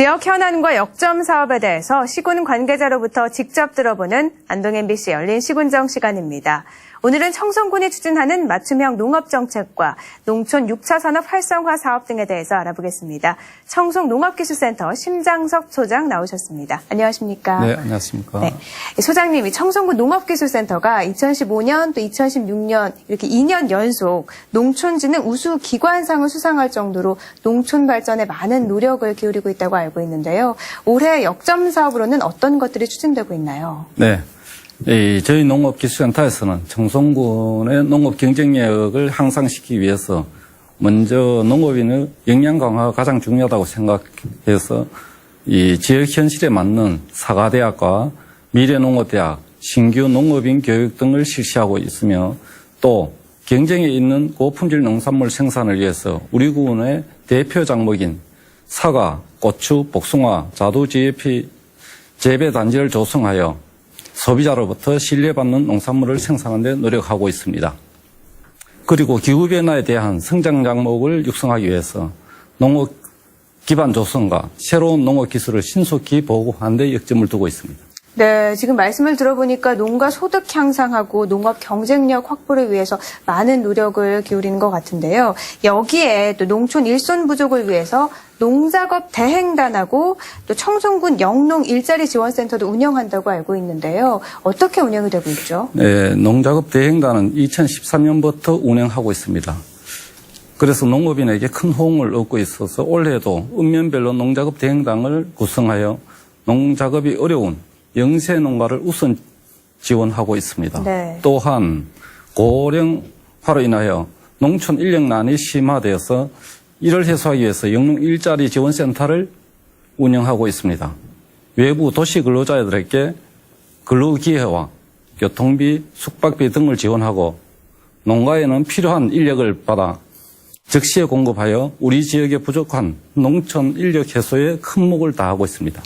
지역 현안과 역점 사업에 대해서 시군 관계자로부터 직접 들어보는 안동 MBC 열린 시군정 시간입니다. 오늘은 청송군이 추진하는 맞춤형 농업정책과 농촌 6차 산업 활성화 사업 등에 대해서 알아보겠습니다. 청송 농업기술센터 심장석 소장 나오셨습니다. 안녕하십니까? 네, 안녕하십니까. 네. 소장님이 청송군 농업기술센터가 2015년 또 2016년 이렇게 2년 연속 농촌진흥 우수 기관상을 수상할 정도로 농촌 발전에 많은 노력을 기울이고 있다고 알고 있는데요. 올해 역점 사업으로는 어떤 것들이 추진되고 있나요? 네. 이 저희 농업기술센터에서는 청송군의 농업 경쟁력을 향상시키기 위해서 먼저 농업인의 역량 강화가 가장 중요하다고 생각해서 이 지역 현실에 맞는 사과대학과 미래농업대학, 신규 농업인 교육 등을 실시하고 있으며 또 경쟁에 있는 고품질 농산물 생산을 위해서 우리 군의 대표 작목인 사과, 고추, 복숭아, 자두 GFP 재배 단지를 조성하여 소비자로부터 신뢰받는 농산물을 생산하는 데 노력하고 있습니다. 그리고 기후변화에 대한 성장 장목을 육성하기 위해서 농업 기반 조성과 새로운 농업 기술을 신속히 보고하는 데 역점을 두고 있습니다. 네, 지금 말씀을 들어보니까 농가 소득 향상하고 농업 경쟁력 확보를 위해서 많은 노력을 기울이는 것 같은데요. 여기에 또 농촌 일손 부족을 위해서 농작업 대행단하고 또 청송군 영농 일자리 지원센터도 운영한다고 알고 있는데요. 어떻게 운영이 되고 있죠? 네, 농작업 대행단은 2013년부터 운영하고 있습니다. 그래서 농업인에게 큰 호응을 얻고 있어서 올해도 읍면별로 농작업 대행단을 구성하여 농작업이 어려운 영세 농가를 우선 지원하고 있습니다. 네. 또한 고령화로 인하여 농촌 인력난이 심화되어서 이를 해소하기 위해서 영농 일자리 지원센터를 운영하고 있습니다. 외부 도시 근로자들에게 근로기회와 교통비, 숙박비 등을 지원하고 농가에는 필요한 인력을 받아 즉시에 공급하여 우리 지역에 부족한 농촌 인력 해소에 큰 목을 다하고 있습니다.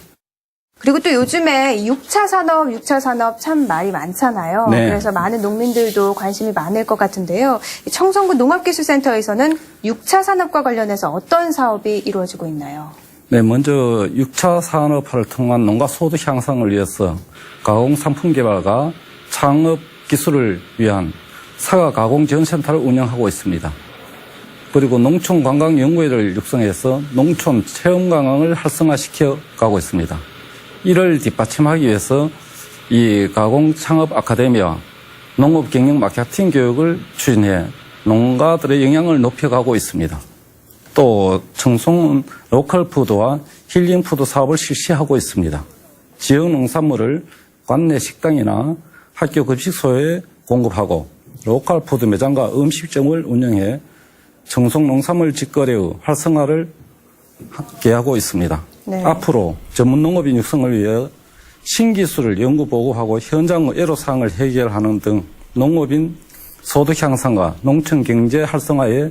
그리고 또 요즘에 6차 산업, 6차 산업 참 말이 많잖아요. 네. 그래서 많은 농민들도 관심이 많을 것 같은데요. 이 청송군 농업기술센터에서는 6차 산업과 관련해서 어떤 사업이 이루어지고 있나요? 네, 먼저 6차 산업화를 통한 농가 소득 향상을 위해서 가공 상품 개발과 창업 기술을 위한 사과 가공 지원센터를 운영하고 있습니다. 그리고 농촌 관광 연구회를 육성해서 농촌 체험 관광을 활성화시켜 가고 있습니다. 이를 뒷받침하기 위해서 이 가공 창업 아카데미와 농업 경영 마케팅 교육을 추진해 농가들의 영향을 높여가고 있습니다. 또 청송은 로컬 푸드와 힐링 푸드 사업을 실시하고 있습니다. 지역 농산물을 관내 식당이나 학교 급식소에 공급하고 로컬 푸드 매장과 음식점을 운영해 청송 농산물 직거래의 활성화를 계하고 있습니다. 네. 앞으로 전문 농업인 육성을 위해 신기술을 연구 보고하고 현장 애로 사항을 해결하는 등 농업인 소득 향상과 농촌 경제 활성화에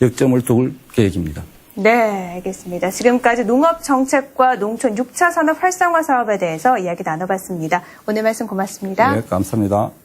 역점을 둘 계획입니다. 네, 알겠습니다. 지금까지 농업 정책과 농촌 6차 산업 활성화 사업에 대해서 이야기 나눠봤습니다. 오늘 말씀 고맙습니다. 네, 감사합니다.